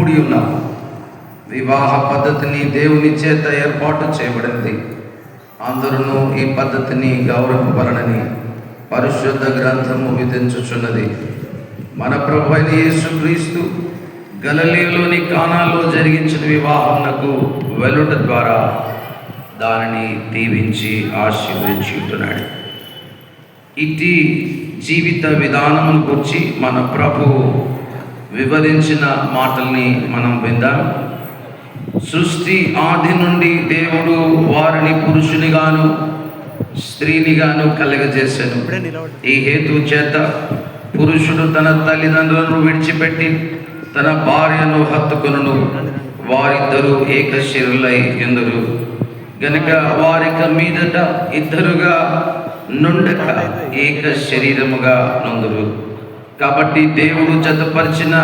కూడి ఉన్నాం వివాహ పద్ధతిని దేవుని చేత ఏర్పాటు చేయబడింది. అందరూ ఈ పద్ధతిని గౌరవపలనని పరిశుద్ధ గ్రంథము విధించుచున్నది. మన ప్రభు అయిన యేసుక్రీస్తు గలలీలోని కానాల్లో జరిగించిన వివాహమునకు వెలుట ద్వారా దానిని దీవించి ఆశీర్వదించి ఉంటున్నాడు జీవిత విధానమును గురించి మన ప్రభు వివరించిన మాటల్ని మనం విందాం. సృష్టి ఆది నుండి దేవుడు వారిని పురుషునిగాను స్త్రీనిగాను కలగజేశాను ఈ హేతు చేత పురుషుడు తన తల్లిదండ్రులను విడిచిపెట్టి తన భార్యను హత్తుకును వారిద్దరూ ఏక శరీరులై ఎందరు? గనుక వారిక మీదట ఇద్దరుగా నుండక ఏక శరీరముగా నొందురు. కాబట్టి దేవుడు జతపరిచిన